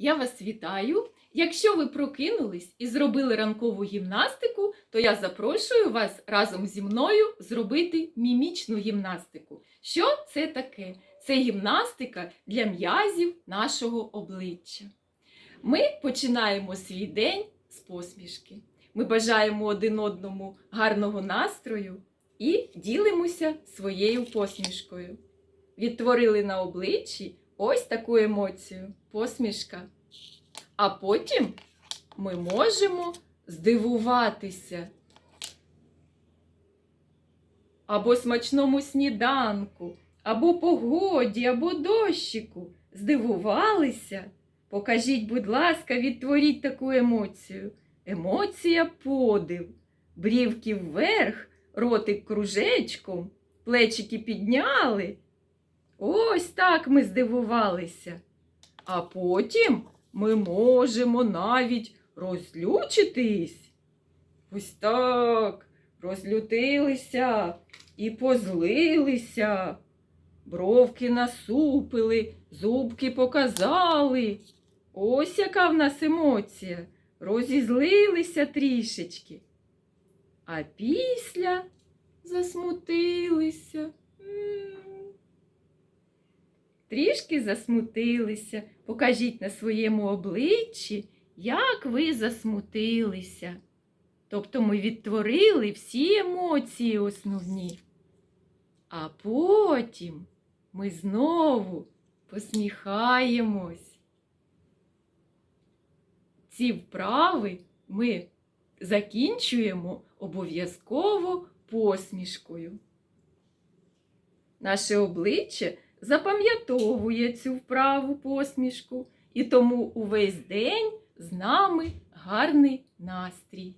я вас вітаю. Якщо ви прокинулись і зробили ранкову гімнастику, то я запрошую вас разом зі мною зробити мімічну гімнастику. Що це таке? Це гімнастика для м'язів нашого обличчя. Ми починаємо свій день з посмішки. Ми бажаємо один одному гарного настрою і ділимося своєю посмішкою. Відтворили на обличчі ось таку емоцію посмішка. А потім ми можемо здивуватися або смачному сніданку, або погоді, або дощику. Здивувалися? Покажіть, будь ласка, відтворіть таку емоцію. Емоція подив. Брівки вверх, ротик кружечком, плечики підняли. Ось так ми здивувалися. А потім ми можемо навіть розлючитись. Ось так, розлютилися і позлилися. Бровки насупили, зубки показали. Ось яка в нас емоція. Розізлилися трішечки. А після засмутилися. Трішки засмутилися. Покажіть на своєму обличчі, як ви засмутилися. Тобто ми відтворили всі емоції основні. А потім ми знову посміхаємось. Ці вправи ми закінчуємо обов'язково посмішкою. Наше обличчя запам'ятовує цю вправу посмішку, і тому увесь день з нами гарний настрій.